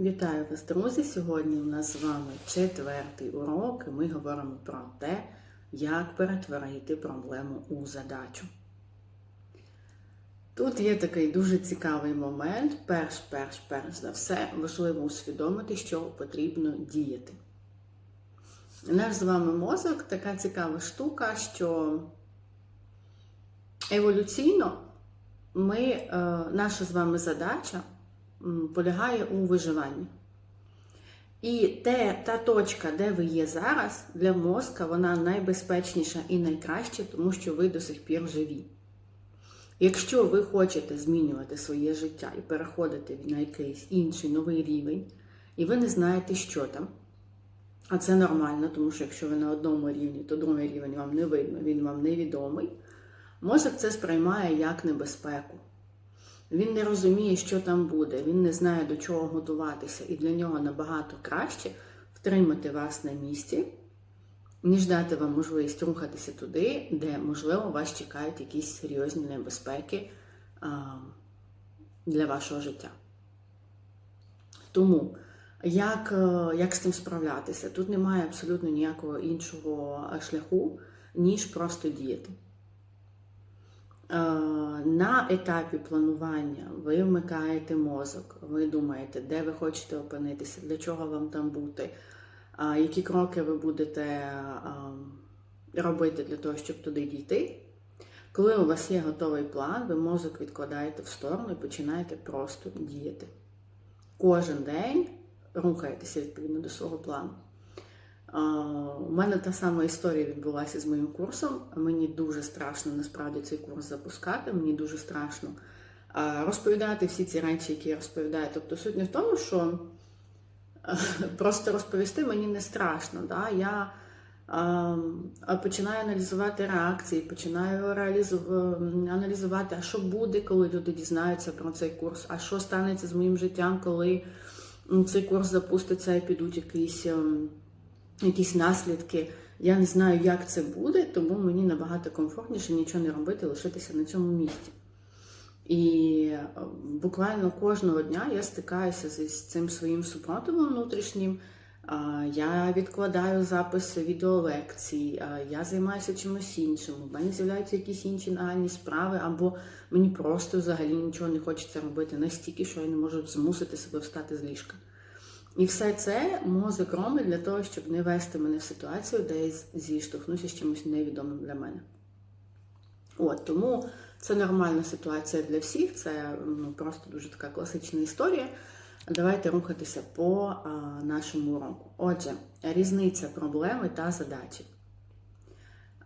Вітаю вас, друзі! Сьогодні у нас з вами четвертий урок, і ми говоримо про те, як перетворити проблему у задачу. Тут є такий дуже цікавий момент. Перш, перш, перш за все, важливо усвідомити, що потрібно діяти. Наш з вами мозок така цікава штука, що еволюційно ми, е, наша з вами задача полягає у виживанні. І те, та точка, де ви є зараз, для мозка вона найбезпечніша і найкраща, тому що ви до сих пір живі. Якщо ви хочете змінювати своє життя і переходити на якийсь інший новий рівень, і ви не знаєте, що там, а це нормально, тому що якщо ви на одному рівні, то другий рівень вам не видно, він вам невідомий, мозок це сприймає як небезпеку. Він не розуміє, що там буде, він не знає, до чого готуватися, і для нього набагато краще втримати вас на місці, ніж дати вам можливість рухатися туди, де, можливо, вас чекають якісь серйозні небезпеки для вашого життя. Тому, як, е, як з цим справлятися? Тут немає абсолютно ніякого іншого шляху, ніж просто діяти. Е, На етапі планування ви вмикаєте мозок, ви думаєте, де ви хочете опинитися, для чого вам там бути, які кроки ви будете робити для того, щоб туди дійти. Коли у вас є готовий план, ви мозок відкладаєте в сторону і починаєте просто діяти. Кожен день рухаєтеся відповідно до свого плану. У мене та сама історія відбулася з моїм курсом. Мені дуже страшно насправді цей курс запускати. Мені дуже страшно розповідати всі ці речі, які я розповідаю. Тобто суть не в тому, що просто розповісти мені не страшно. Да? Я починаю аналізувати реакції, починаю аналізувати, а що буде, коли люди дізнаються про цей курс, а що станеться з моїм життям, коли цей курс запуститься і підуть якісь. Якісь наслідки. Я не знаю, як це буде, тому мені набагато комфортніше нічого не робити, лишитися на цьому місці. І е, буквально кожного дня я стикаюся з цим своїм супротивом внутрішнім. Я відкладаю записи відеолекцій, я займаюся чимось іншим. У мене з'являються якісь інші нагальні справи, або мені просто взагалі нічого не хочеться робити настільки, що я не можу змусити себе встати з ліжка. І все це мозок робить для того, щоб не вести мене в ситуацію, де я зіштовхнуся з чимось невідомим для мене. От, тому це нормальна ситуація для всіх, це ну, просто дуже така класична історія. Давайте рухатися по а, нашому уроку. Отже, різниця проблеми та задачі.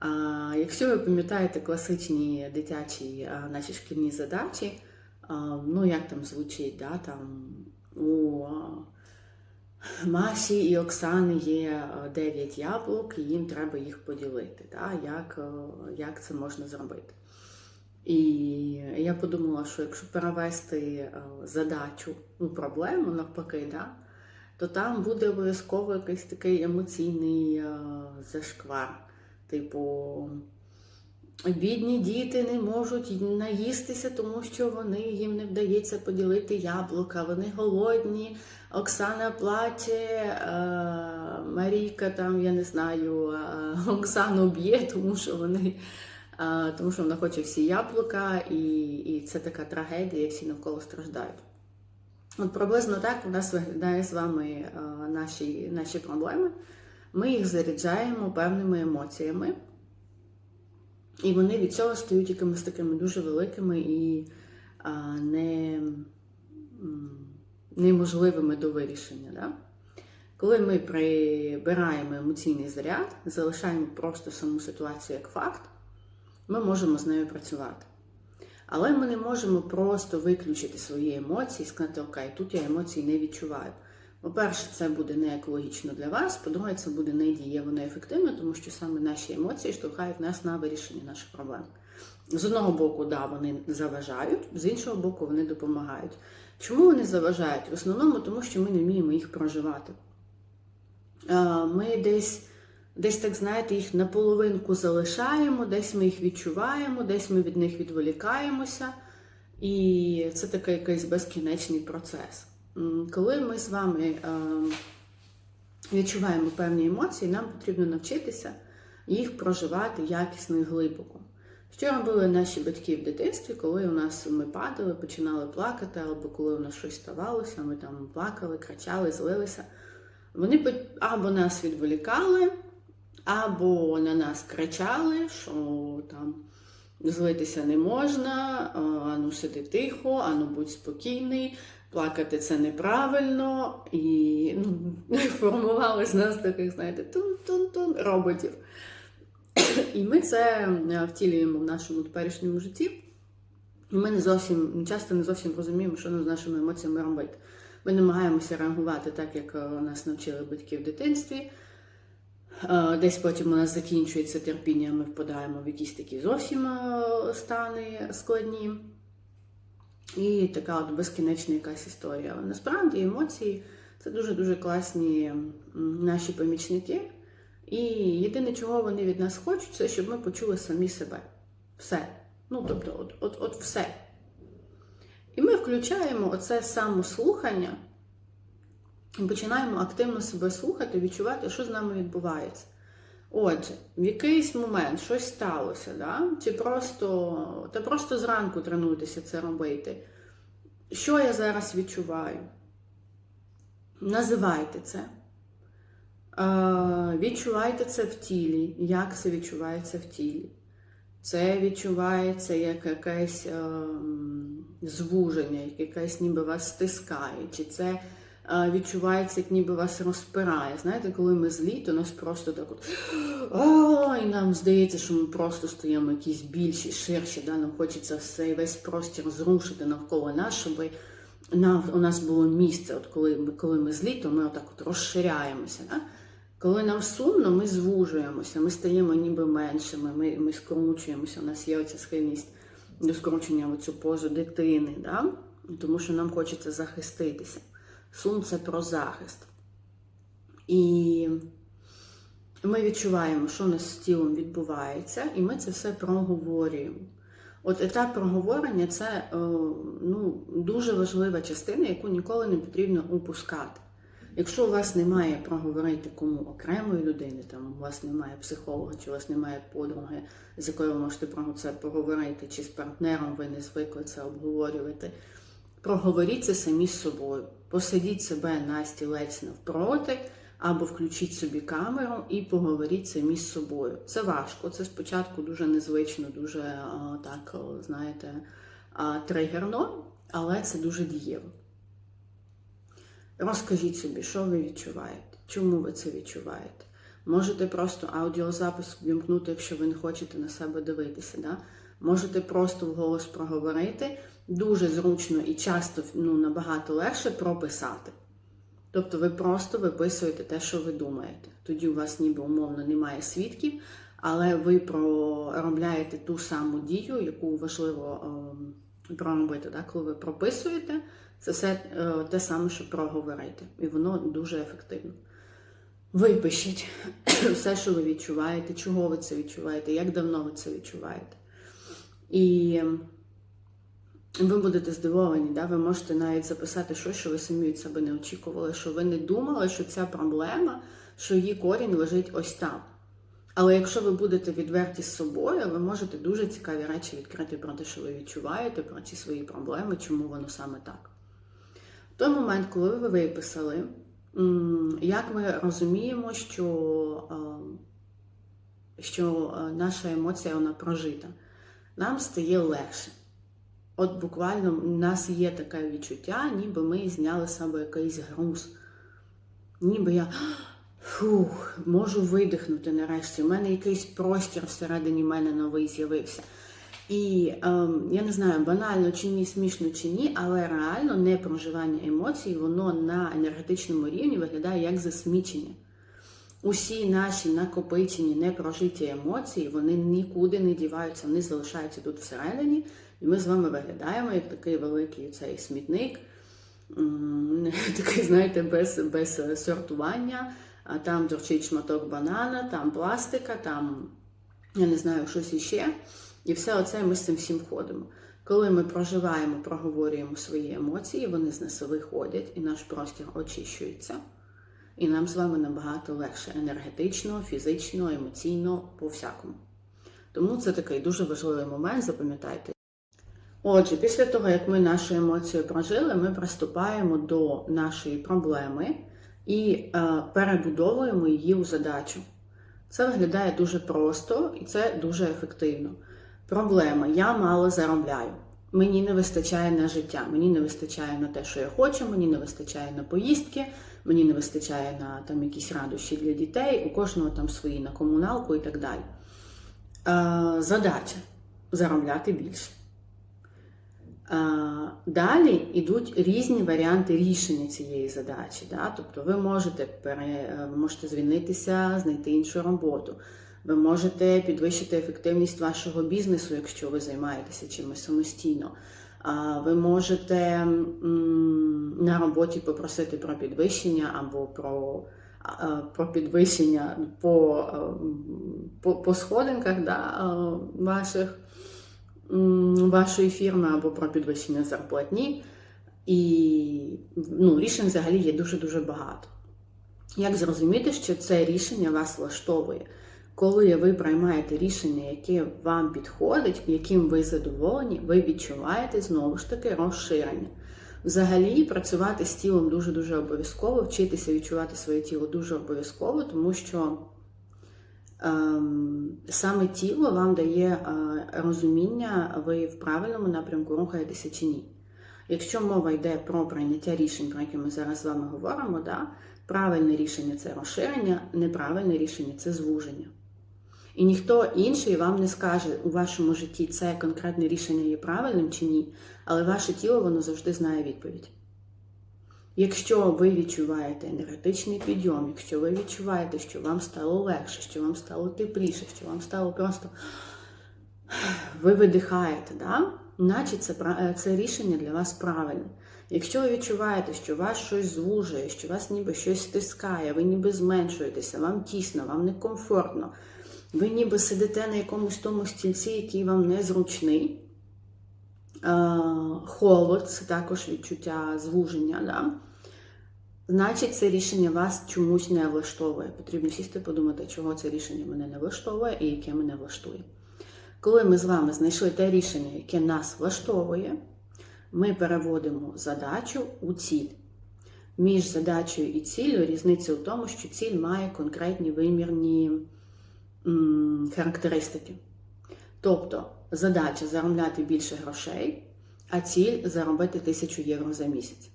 А, якщо ви пам'ятаєте класичні дитячі а, наші шкільні задачі, а, ну як там звучить, да, там у Маші і Оксани є 9 яблук, і їм треба їх поділити. Да? Як, е, як це можна зробити? І я подумала, що якщо перевести е, задачу у проблему, навпаки, да, то там буде обов'язково якийсь такий емоційний е, зашквар. Типу, бідні діти не можуть наїстися, тому що вони їм не вдається поділити яблука, вони голодні. Оксана плаче, Марійка там, я не знаю, Оксану б'є, тому що вони. Тому що вона хоче всі яблука, і, і це така трагедія, всі навколо страждають. От приблизно так у нас виглядає з вами наші, наші проблеми. Ми їх заряджаємо певними емоціями, і вони від цього стають якимись такими дуже великими і а, не, неможливими до вирішення. Да? Коли ми прибираємо емоційний заряд, залишаємо просто саму ситуацію як факт, ми можемо з нею працювати. Але ми не можемо просто виключити свої емоції і сказати, окей, тут я емоцій не відчуваю. По-перше, це буде не екологічно для вас, по-друге, це буде не дієво, не ефективно, тому що саме наші емоції штовхають нас на вирішення наших проблем. З одного боку, да, вони заважають, з іншого боку, вони допомагають. Чому вони заважають? В основному тому, що ми не вміємо їх проживати. Е, Ми десь, десь так знаєте, їх наполовинку залишаємо, десь ми їх відчуваємо, десь ми від них відволікаємося. І це такий якийсь безкінечний процес. Коли ми з вами е, відчуваємо певні емоції, нам потрібно навчитися їх проживати якісно і глибоко. Що робили наші батьки в дитинстві, коли у нас ми падали, починали плакати, або коли у нас щось ставалося, ми там плакали, кричали, злилися. Вони або нас відволікали, або на нас кричали, що там злитися не можна, ану сиди тихо, ану будь спокійний, плакати це неправильно, і ну, формували з нас таких, знаєте, тун-тун-тун роботів. І ми це е, втілюємо в нашому теперішньому житті. Ми не зовсім часто не зовсім розуміємо, що з нашими емоціями робити. Ми намагаємося реагувати так, як е, нас навчили батьки в дитинстві. Е, Десь потім у нас закінчується терпіння, ми впадаємо в якісь такі зовсім стани складні. І така от безкінечна якась історія. Але насправді емоції це дуже-дуже класні наші помічники. І єдине, чого вони від нас хочуть, це щоб ми почули самі себе. Все. Ну, тобто, от, от, от все. І ми включаємо оце самослухання і починаємо активно себе слухати, відчувати, що з нами відбувається. Отже, в якийсь момент щось сталося, да? чи просто, та просто зранку тренуйтеся це робити. Що я зараз відчуваю? Називайте це. Е, Відчувайте це в тілі. Як це відчувається в тілі? Це відчувається як якесь ем, звуження, як якесь ніби вас стискає, чи це е, відчувається, як ніби вас розпирає. Знаєте, коли ми злі, то нас просто так от і нам здається, що ми просто стаємо якісь більші, ширші, да? нам хочеться все, весь простір зрушити навколо нас, щоб нам, у нас було місце. От коли, ми, коли ми злі, то ми отак от розширяємося. Да? Коли нам сумно, ми звужуємося, ми стаємо ніби меншими, ми, ми скручуємося. У нас є оця схильність до скручення в цю позу дитини, да? тому що нам хочеться захиститися. Сум це про захист. І ми відчуваємо, що у нас з тілом відбувається, і ми це все проговорюємо. От етап проговорення це е, ну, дуже важлива частина, яку ніколи не потрібно упускати. Якщо у вас немає проговорити кому окремої людини, там у вас немає психолога, чи у вас немає подруги, з якою ви можете про це поговорити, чи з партнером ви не звикли це обговорювати, проговоріть це самі з собою. Посадіть себе на стілець навпроти, або включіть собі камеру і поговоріть самі з собою. Це важко, це спочатку дуже незвично, дуже так, знаєте, тригерно, але це дуже дієво. Розкажіть собі, що ви відчуваєте, чому ви це відчуваєте. Можете просто аудіозапис вімкнути, якщо ви не хочете на себе дивитися. Да? Можете просто вголос проговорити. Дуже зручно і часто ну, набагато легше прописати. Тобто ви просто виписуєте те, що ви думаєте. Тоді у вас ніби умовно немає свідків, але ви проробляєте ту саму дію, яку важливо е, проробити. Да? Коли ви прописуєте, це все е, те саме, що проговорити. І воно дуже ефективно. Випишіть все, що ви відчуваєте, чого ви це відчуваєте, як давно ви це відчуваєте. І ви будете здивовані, да? ви можете навіть записати щось, що ви самі від себе не очікували, що ви не думали, що ця проблема, що її корінь лежить ось там. Але якщо ви будете відверті з собою, ви можете дуже цікаві речі відкрити про те, що ви відчуваєте, про ці свої проблеми, чому воно саме так. В той момент, коли ви виписали, як ми розуміємо, що, е, що е, наша емоція вона прожита, нам стає легше. От буквально у нас є таке відчуття, ніби ми зняли з себе якийсь груз. Ніби я фух, можу видихнути нарешті. У мене якийсь простір всередині мене новий з'явився. І ем, я не знаю, банально чи ні, смішно чи ні, але реально непроживання емоцій, воно на енергетичному рівні виглядає як засмічення. Усі наші накопичені, непрожиті емоції, вони нікуди не діваються, вони залишаються тут всередині, і ми з вами виглядаємо як такий великий цей смітник, такий, знаєте, без, без сортування. А Там торчить шматок банана, там пластика, там, я не знаю, щось іще. І все оце ми з цим всім ходимо. Коли ми проживаємо, проговорюємо свої емоції, вони з нас виходять, і наш простір очищується. І нам з вами набагато легше енергетично, фізично, емоційно, по всякому. Тому це такий дуже важливий момент, запам'ятайте. Отже, після того, як ми нашу емоцію прожили, ми приступаємо до нашої проблеми і е, перебудовуємо її у задачу. Це виглядає дуже просто і це дуже ефективно. Проблема: я мало заробляю. Мені не вистачає на життя, мені не вистачає на те, що я хочу, мені не вистачає на поїздки, мені не вистачає на там якісь радощі для дітей, у кожного там свої на комуналку і так далі. Е, задача заробляти більше. Е, Далі йдуть різні варіанти рішення цієї задачі. Да? Тобто ви можете, пере, можете звільнитися, знайти іншу роботу. Ви можете підвищити ефективність вашого бізнесу, якщо ви займаєтеся чимось самостійно. Ви можете на роботі попросити про підвищення або про, про підвищення по, е, по, по сходинках да, е, ваших вашої фірми або про підвищення зарплатні. І ну, рішень взагалі є дуже-дуже багато. Як зрозуміти, що це рішення вас влаштовує? Коли ви приймаєте рішення, яке вам підходить, яким ви задоволені, ви відчуваєте знову ж таки розширення. Взагалі, працювати з тілом дуже-дуже обов'язково, вчитися відчувати своє тіло дуже обов'язково, тому що саме тіло вам дає е, розуміння, ви в правильному напрямку рухаєтеся чи ні. Якщо мова йде про прийняття рішень, про які ми зараз з вами говоримо, да, правильне рішення це розширення, неправильне рішення це звуження. І ніхто інший вам не скаже у вашому житті, це конкретне рішення є правильним чи ні, але ваше тіло воно завжди знає відповідь. Якщо ви відчуваєте енергетичний підйом, якщо ви відчуваєте, що вам стало легше, що вам стало тепліше, що вам стало просто ви видихаєте, да? наче це, пра- це рішення для вас правильне. Якщо ви відчуваєте, що вас щось звужує, що вас ніби щось стискає, ви ніби зменшуєтеся, вам тісно, вам некомфортно, ви ніби сидите на якомусь тому стільці, який вам незручний. Е, Холод це також відчуття звуження. Да? Значить, це рішення вас чомусь не влаштовує. Потрібно сісти подумати, чого це рішення мене не влаштовує і яке мене влаштує. Коли ми з вами знайшли те рішення, яке нас влаштовує, ми переводимо задачу у ціль. Між задачею і ціллю різниця в тому, що ціль має конкретні вимірні м, характеристики. Тобто задача заробляти більше грошей, а ціль заробити 1000 євро за місяць.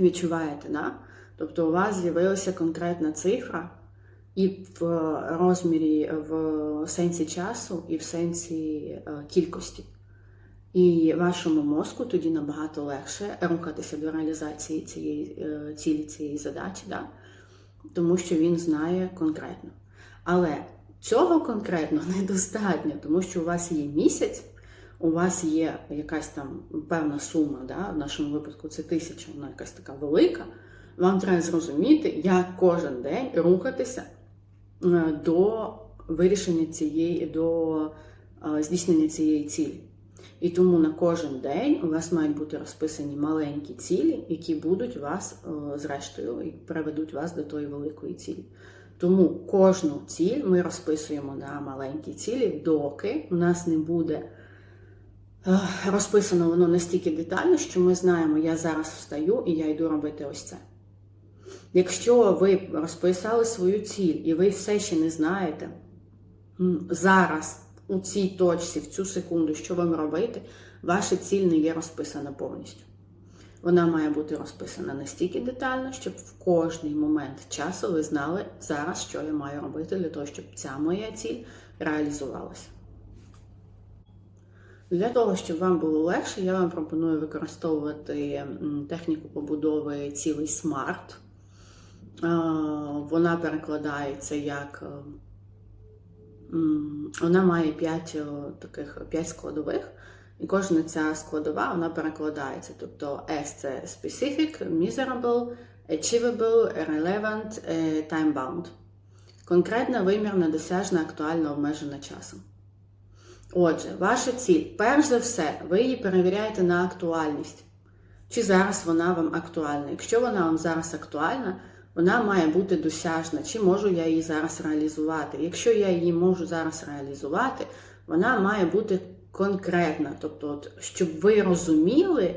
Відчуваєте, да? Тобто у вас з'явилася конкретна цифра і в розмірі, в сенсі часу, і в сенсі е, кількості. І вашому мозку тоді набагато легше рухатися до реалізації цієї е, цілі цієї задачі, да? тому що він знає конкретно. Але цього конкретно недостатньо, тому що у вас є місяць, у вас є якась там певна сума, да? в нашому випадку це тисяча, вона якась така велика. Вам треба зрозуміти, як кожен день рухатися е, до вирішення цієї, до е, здійснення цієї цілі. І тому на кожен день у вас мають бути розписані маленькі цілі, які будуть вас, е, зрештою, і приведуть вас до тої великої цілі. Тому кожну ціль ми розписуємо на маленькі цілі, доки у нас не буде е, розписано воно настільки детально, що ми знаємо, я зараз встаю і я йду робити ось це. Якщо ви розписали свою ціль і ви все ще не знаєте зараз у цій точці, в цю секунду, що вам робити, ваша ціль не є розписана повністю. Вона має бути розписана настільки детально, щоб в кожний момент часу ви знали зараз, що я маю робити для того, щоб ця моя ціль реалізувалася. Для того, щоб вам було легше, я вам пропоную використовувати техніку побудови цілий смарт. Вона перекладається як вона має 5 таких 5 складових, і кожна ця складова вона перекладається. Тобто S це specific, miserable, achievable, relevant, е, time-bound. Конкретна, вимірна, досяжна, актуальна, обмежена часом. Отже, ваша ціль, перш за все, ви її перевіряєте на актуальність. Чи зараз вона вам актуальна? Якщо вона вам зараз актуальна, вона має бути досяжна. Чи можу я її зараз реалізувати? Якщо я її можу зараз реалізувати, вона має бути конкретна. Тобто, от, щоб ви розуміли,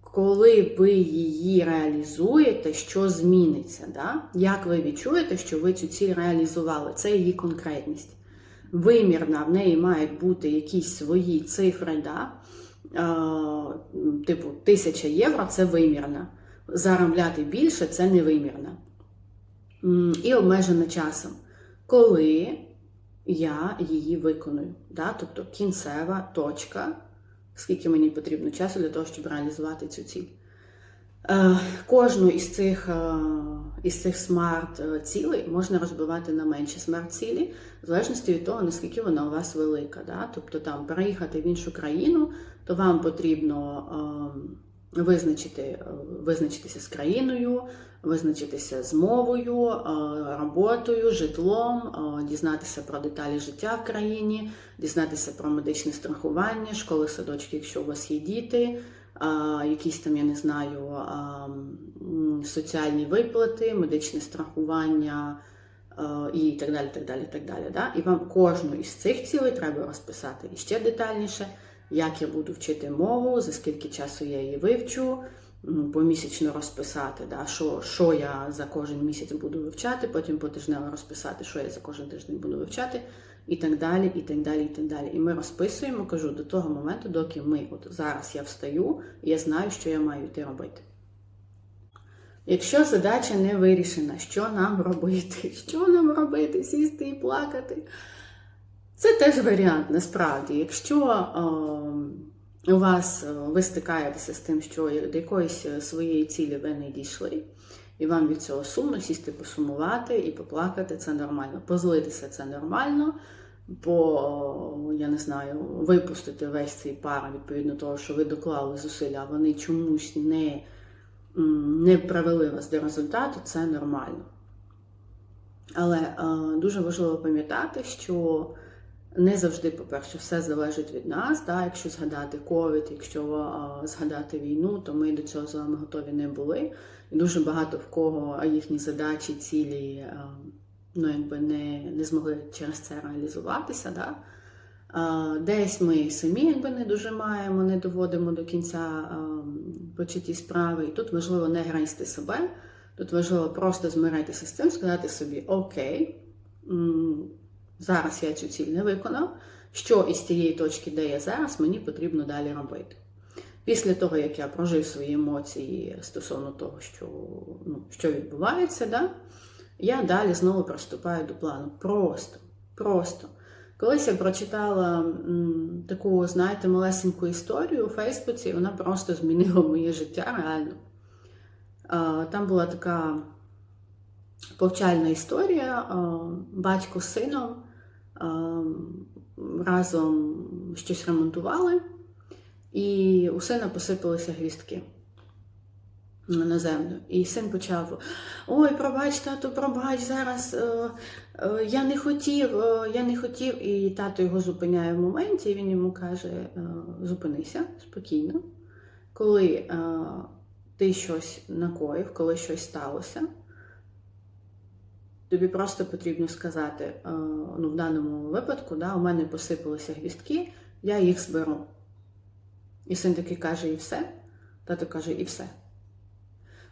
коли ви її реалізуєте, що зміниться. Да? Як ви відчуєте, що ви цю ціль реалізували? Це її конкретність. Вимірна, в неї мають бути якісь свої цифри. Да? Е, типу, 1000 євро це вимірна. Заробляти більше це невимірна. І обмежена часом. Коли я її виконую. Да? Тобто кінцева точка, скільки мені потрібно часу для того, щоб реалізувати цю ціль. Е, Кожну із цих, е, із цих смарт-цілей можна розбивати на менші смарт-цілі, в залежності від того, наскільки вона у вас велика. Да? Тобто там переїхати в іншу країну, то вам потрібно е, визначити, е, визначитися з країною, визначитися з мовою, е, роботою, житлом, е, дізнатися про деталі життя в країні, дізнатися про медичне страхування, школи, садочки, якщо у вас є діти, якісь там, я не знаю, соціальні виплати, медичне страхування і так далі. так далі, так далі. Да? І вам кожну із цих цілей треба розписати і ще детальніше, як я буду вчити мову, за скільки часу я її вивчу, помісячно розписати, да? що, що я за кожен місяць буду вивчати, потім потижнево розписати, що я за кожен тиждень буду вивчати і так далі, і так далі, і так далі. І ми розписуємо, кажу, до того моменту, доки ми, от зараз я встаю, я знаю, що я маю йти робити. Якщо задача не вирішена, що нам робити? Що нам робити? Сісти і плакати? Це теж варіант, насправді. Якщо е, у вас е, ви стикаєтеся з тим, що до якоїсь своєї цілі ви не дійшли, і вам від цього сумно сісти, посумувати і поплакати це нормально. Позлитися це нормально, бо я не знаю, випустити весь цей пар відповідно того, що ви доклали зусилля, а вони чомусь не, не привели вас до результату, це нормально. Але е, дуже важливо пам'ятати, що не завжди, по-перше, все залежить від нас. Да? Якщо згадати ковід, якщо е, згадати війну, то ми до цього з вами готові не були. І дуже багато в кого їхні задачі, цілі е, ну, якби не, не змогли через це реалізуватися. Да? Е, Десь ми самі якби не дожимаємо, не доводимо до кінця е, початі справи. І тут важливо не гризти себе. Тут важливо просто змиритися з цим, сказати собі: Окей, зараз я цю ціль не виконав. Що із тієї точки, де я зараз, мені потрібно далі робити. Після того, як я прожив свої емоції стосовно того, що ну, що відбувається, да, я далі знову приступаю до плану. Просто, просто. Колись я прочитала м, таку, знаєте, малесеньку історію у Фейсбуці, вона просто змінила моє життя реально. А, Там була така повчальна історія. а, Батько з сином разом щось ремонтували, і у сина посипалися гвістки на землю. І син почав: Ой, пробач, тату, пробач, зараз е, е, я не хотів, е, я не хотів. І тато його зупиняє в моменті, і він йому каже: е, зупинися спокійно. Коли е, ти щось накоїв, коли щось сталося, тобі просто потрібно сказати, е, ну, в даному випадку, да, у мене посипалися гвістки, я їх зберу. І син такий каже, і все. Тато каже, і все.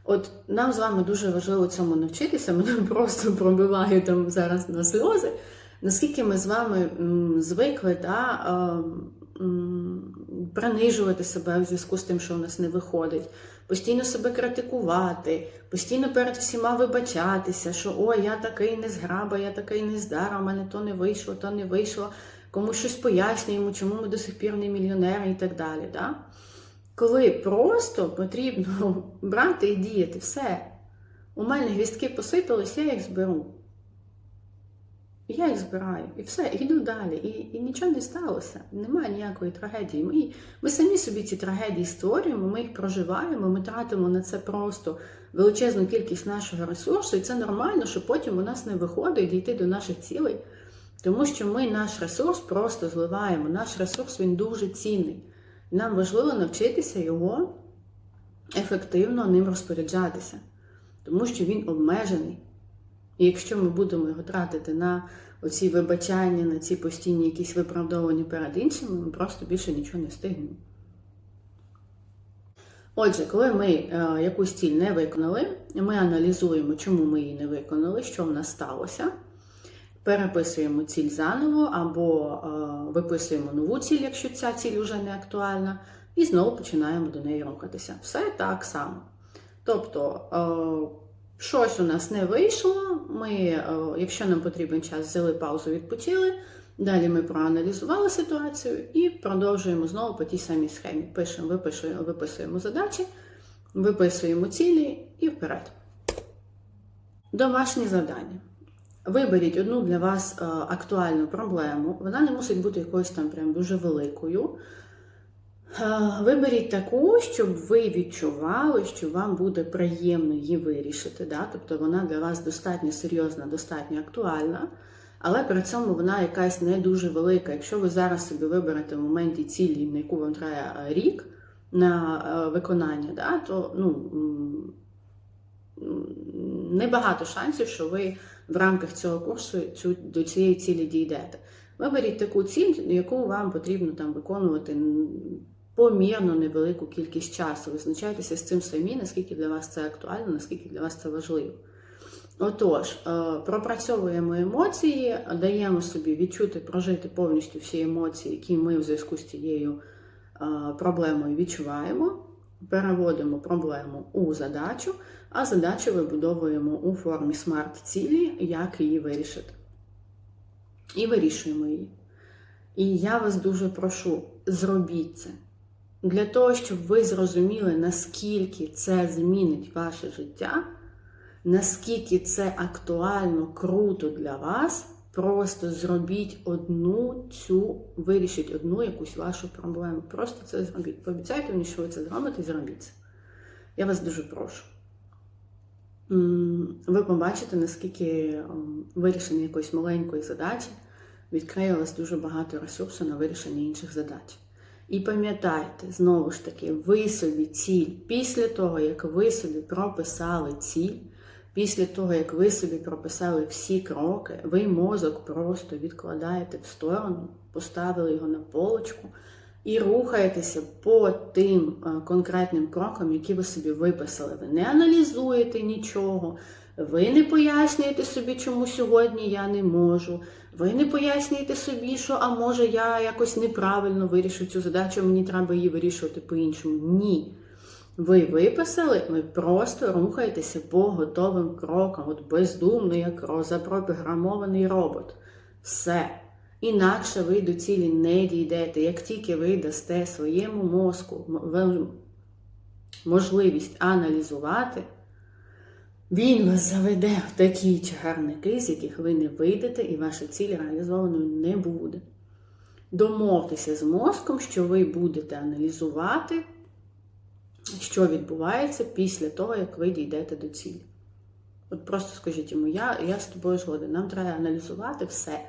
От нам з вами дуже важливо цьому навчитися, мене просто пробиває там зараз на сльози. Наскільки ми з вами звикли да, е, м, принижувати себе в зв'язку з тим, що у нас не виходить, постійно себе критикувати, постійно перед всіма вибачатися, що ой, я такий не зграба, я такий не здара, у мене то не вийшло, то не вийшло, комусь щось пояснюємо, чому ми до сих пір не мільйонери і так далі. Да? Коли просто потрібно брати і діяти, все. У мене гвістки посипалися, я їх зберу. Я їх збираю, і все, і йду далі. І, і нічого не сталося. Немає ніякої трагедії. Ми, ми самі собі ці трагедії створюємо, ми їх проживаємо, ми тратимо на це просто величезну кількість нашого ресурсу, і це нормально, що потім у нас не виходить дійти до наших цілей. Тому що ми наш ресурс просто зливаємо. Наш ресурс він дуже цінний. Нам важливо навчитися його ефективно ним розпоряджатися, тому що він обмежений. І якщо ми будемо його тратити на оці вибачання, на ці постійні якісь виправдовування перед іншими, ми просто більше нічого не встигнемо. Отже, коли ми е, якусь ціль не виконали, ми аналізуємо, чому ми її не виконали, що в нас сталося. Переписуємо ціль заново або е, виписуємо нову ціль, якщо ця ціль вже не актуальна, і знову починаємо до неї рухатися. Все так само. Тобто, е, щось у нас не вийшло. Ми, е, якщо нам потрібен час, взяли паузу, відпочили. Далі ми проаналізували ситуацію і продовжуємо знову по тій самій схемі. Пишемо, випишуємо, виписуємо задачі, виписуємо цілі і вперед. Домашні завдання. Виберіть одну для вас е, актуальну проблему. Вона не мусить бути якоюсь там прям дуже великою. Виберіть таку, щоб ви відчували, що вам буде приємно її вирішити. Да? Тобто вона для вас достатньо серйозна, достатньо актуальна, але при цьому вона якась не дуже велика. Якщо ви зараз собі виберете в моменті цілі, на яку вам треба е, рік на е, виконання, да? то ну, небагато шансів, що ви в рамках цього курсу цю, до цієї цілі дійдете. Виберіть таку ціль, яку вам потрібно там виконувати помірно невелику кількість часу. Визначайтеся з цим самі, наскільки для вас це актуально, наскільки для вас це важливо. Отож, е, пропрацьовуємо емоції, даємо собі відчути, прожити повністю всі емоції, які ми в зв'язку з цією е, проблемою відчуваємо. Переводимо проблему у задачу, а задачу вибудовуємо у формі смарт-цілі, як її вирішити. І вирішуємо її. І я вас дуже прошу, зробіть це. Для того, щоб ви зрозуміли, наскільки це змінить ваше життя, наскільки це актуально, круто для вас, просто зробіть одну цю, вирішіть одну якусь вашу проблему. Просто це зробіть. Пообіцяйте мені, що ви це зробите, і зробіть це. Я вас дуже прошу. Ви побачите, наскільки вирішення якоїсь маленької задачі відкриє у вас дуже багато ресурсу на вирішення інших задач. І пам'ятайте, знову ж таки, ви собі ціль після того, як ви собі прописали ціль, після того, як ви собі прописали всі кроки, ви мозок просто відкладаєте в сторону, поставили його на полочку і рухаєтеся по тим е, конкретним крокам, які ви собі виписали. Ви не аналізуєте нічого, ви не пояснюєте собі, чому сьогодні я не можу. Ви не пояснюєте собі, що а може я якось неправильно вирішу цю задачу, мені треба її вирішувати по-іншому. Ні. Ви виписали, ви просто рухаєтеся по готовим крокам, от бездумно, як запрограмований робот. Все. Інакше ви до цілі не дійдете. Як тільки ви дасте своєму мозку можливість аналізувати, він вас заведе в такі чагарники, з яких ви не вийдете, і ваша ціль реалізованою не буде. Домовтеся з мозком, що ви будете аналізувати, що відбувається після того, як ви дійдете до цілі. От просто скажіть йому, я, я з тобою згоден, нам треба аналізувати все.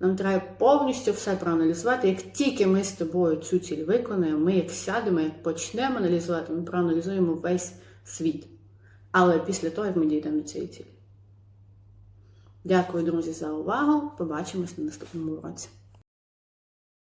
Нам треба повністю все проаналізувати. Як тільки ми з тобою цю ціль виконаємо, ми як сядемо, як почнемо аналізувати, ми проаналізуємо весь світ. Але після того, як ми дійдемо до цієї цілі. Дякую, друзі, за увагу. Побачимось на наступному уроці.